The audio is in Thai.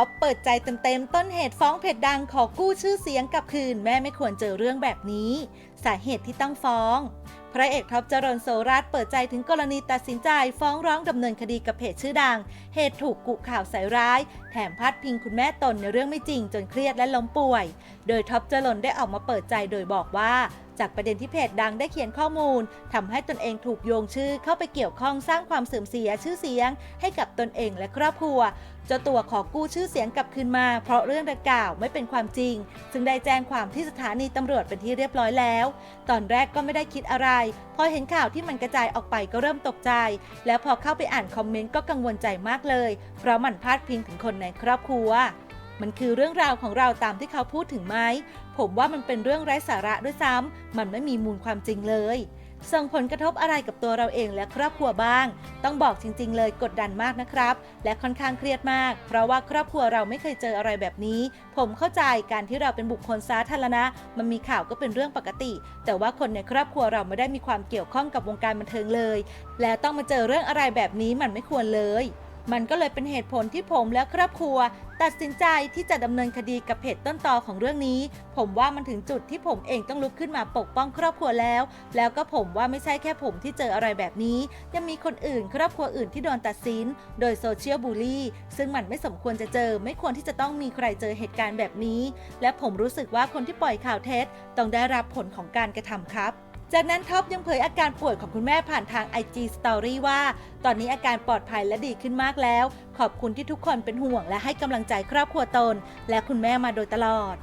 ท็อปเปิดใจเต็มๆ ต้นเหตุฟ้องเพจดังขอกู้ชื่อเสียงกลับคืนแม่ไม่ควรเจอเรื่องแบบนี้ สาเหตุที่ต้องฟ้องพระเอกท็อปเจริญโสรัตเปิดใจถึงกรณีตัดสินใจฟ้องร้องดำเนินคดีกับเพจชื่อดัง เหตุถูกกุข่าวใส่ร้าย แถมพัดพิงคุณแม่ตนในเรื่องไม่จริงจนเครียดและล้มป่วย โดยท็อปเจริญได้ออกมาเปิดใจโดยบอกว่า จากประเด็นที่เพจดังได้เขียนข้อมูลทำให้ตนเองถูกโยงชื่อเข้าไปเกี่ยวข้องสร้างความเสื่อมเสียชื่อเสียง ให้กับตนเองและครอบครัวเจ้าตัวขอกู้ชื่อเสียงกลับคืนมา เพราะเรื่องดังกล่าวไม่เป็นความจริง ซึ่งได้แจ้งความที่สถานีตำรวจเป็นที่เรียบร้อยแล้ว ตอนแรกก็ไม่ได้คิดอะไร พอเห็นข่าวที่มันกระจายออกไปก็เริ่มตกใจ แล้วพอเข้าไปอ่านคอมเมนต์ก็กังวลใจมากเลย เพราะมันพาดพิงถึงคนในครอบครัว มันคือเรื่องราวของเราตามที่เขาพูดถึงไหม ผมว่ามันเป็นเรื่องไร้สาระด้วยซ้ำ มันไม่มีมูลความจริงเลย ส่งผลกระทบอะไรกับตัวเราเองและครอบครัวบ้าง ต้องบอกจริง ๆ เลยกดดันมากนะครับ และค่อนข้างเครียดมาก เพราะว่าครอบครัวเราไม่เคยเจออะไรแบบนี้ ผมเข้าใจการที่เราเป็นบุคคลสาธารณะ มันมีข่าวก็เป็นเรื่องปกติ แต่ว่าคนในครอบครัวเราไม่ได้มีความเกี่ยวข้องกับวงการบันเทิงเลย แล้วต้องมาเจอเรื่องอะไรแบบนี้มันไม่ควรเลย มันก็เลยเป็นเหตุผลที่ผมและครอบครัว ตัดสินใจที่จะดำเนินคดีกับเพจต้นตอของเรื่องนี้ ผมว่ามันถึงจุดที่ผมเองต้องลุกขึ้นมาปกป้องครอบครัวแล้ว แล้วก็ผมว่าไม่ใช่แค่ผมที่เจออะไรแบบนี้ ยังมีคนอื่นครอบครัวอื่นที่โดนตัดสิน โดยโซเชียลบูลลี่ซึ่งมันไม่สมควรจะเจอ ไม่ควรที่จะต้องมีใครเจอเหตุการณ์แบบนี้ และผมรู้สึกว่าคนที่ปล่อยข่าวเท็จต้องได้รับผลของการกระทำครับ จากนั้นท็อปยังเผยอาการป่วยของคุณแม่ผ่านทาง IG Story ว่า ตอนนี้อาการปลอดภัยและดีขึ้นมากแล้ว ขอบคุณที่ทุกคนเป็นห่วงและให้กำลังใจครอบครัวตน และคุณแม่มาโดยตลอด